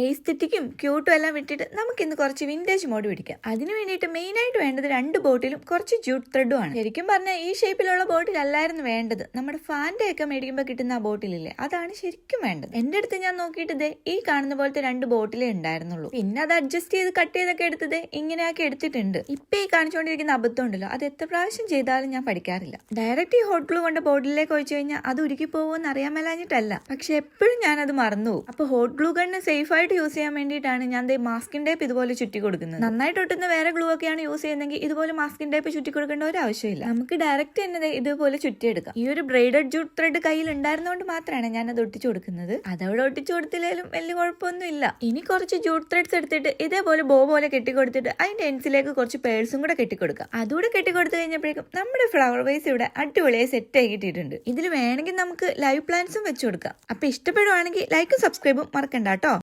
എയ്സ്തെറ്റിക്കും ക്യൂട്ടും എല്ലാം വിട്ടിട്ട് നമുക്കിന്ന് കുറച്ച് വിന്റേജ് മോഡ് പിടിക്കാം. അതിന് വേണ്ടിയിട്ട് മെയിൻ ആയിട്ട് വേണ്ടത് രണ്ട് ബോട്ടിലും കുറച്ച് ജ്യൂട്ട് ത്രെഡും ആണ്. ശരിക്കും പറഞ്ഞാൽ ഈ ഷേപ്പിലുള്ള ബോട്ടിലല്ലായിരുന്നു വേണ്ടത്. നമ്മുടെ ഫാന്റെ ഒക്കെ മേടിക്കുമ്പോൾ കിട്ടുന്ന ആ ബോട്ടിലില്ലേ അതാണ് ശരിക്കും വേണ്ടത്. എന്റെ അടുത്ത് ഞാൻ നോക്കിയിട്ട് ഈ കാണുന്ന പോലത്തെ രണ്ട് ബോട്ടിലേ ഉണ്ടായിരുന്നുള്ളൂ. പിന്നെ അത് അഡ്ജസ്റ്റ് ചെയ്ത് കട്ട് ചെയ്തൊക്കെ എടുത്തത് ഇങ്ങനെയൊക്കെ എടുത്തിട്ടുണ്ട്. ഇപ്പം ഈ കാണിച്ചുകൊണ്ടിരിക്കുന്ന അബദ്ധം ഉണ്ടല്ലോ അത് എത്ര പ്രാവശ്യം ചെയ്താലും ഞാൻ പഠിക്കാറില്ല. ഡയറക്റ്റ് ഈ ഹോട്ട് ഗ്ലൂ കൊണ്ട് ബോട്ടിലേക്ക് ഒഴിച്ചു കഴിഞ്ഞാൽ അത് ഉരുക്കി പോകുമെന്ന് അറിയാൻ മേലാഞ്ഞിട്ടല്ല. പക്ഷെ എപ്പോഴും ഞാനത് മറന്നു പോകും. അപ്പോൾ ഹോട്ട് ഗ്ലൂ ഗണ്ണ് സേഫ് ആയിട്ട് യൂസ് ചെയ്യാൻ വേണ്ടിയിട്ടാണ് ഞാൻ ദേ മാസ്കിൻ ടേപ്പ് ഇതുപോലെ ചുറ്റി കൊടുക്കുന്നത്. നന്നായിട്ട് ഒട്ടുന്ന വേറെ ഗ്ലൂ ഒക്കെയാണ് യൂസ് ചെയ്യുന്നതെങ്കിൽ ഇതുപോലെ മാസ്കിൻ ടേപ്പ് ചുറ്റി കൊടുക്കേണ്ട ഒരു ആവശ്യമില്ല. നമുക്ക് ഡയറക്റ്റ് തന്നെ ഇതുപോലെ ചുറ്റിയെടുക്കാം. ഈ ഒരു ബ്രൈഡഡ് ജൂട്ട് ത്രെഡ് കയ്യിൽ ഉണ്ടായിരുന്നതുകൊണ്ട് മാത്രമാണ് ഞാൻ അത് ഒട്ടിച്ചു കൊടുക്കുന്നത്. അതവിടെ ഒട്ടിച്ചു കൊടുത്തില്ലെങ്കിലും വലിയ കുഴപ്പമൊന്നും ഇല്ല ഇനി കുറച്ച് ജൂട്ട് ത്രെഡ്സ് എടുത്തിട്ട് ഇതേപോലെ ബോ പോലെ കെട്ടിക്കൊടുത്തിട്ട് അതിന്റെ എൻസിലേക്ക് കുറച്ച് പേഴ്സും കൂടെ കെട്ടിക്കൊടുക്കാം അതുകൂടെ കെട്ടിക്കൊടുത്തു കഴിഞ്ഞപ്പോഴേക്കും നമ്മുടെ ഫ്ലവർ വൈസ് ഇവിടെ അടിപൊളിയായി സെറ്റ് ആക്കിയിട്ടുണ്ട് ഇതിൽ വേണമെങ്കിൽ നമുക്ക് ലൈവ് പ്ലാന്റ്സും വെച്ചു കൊടുക്കാം. അപ്പൊ ഇഷ്ടപ്പെടുവാണെങ്കിൽ ലൈക്കും സബ്സ്ക്രൈബും മറക്കണ്ട കേട്ടോ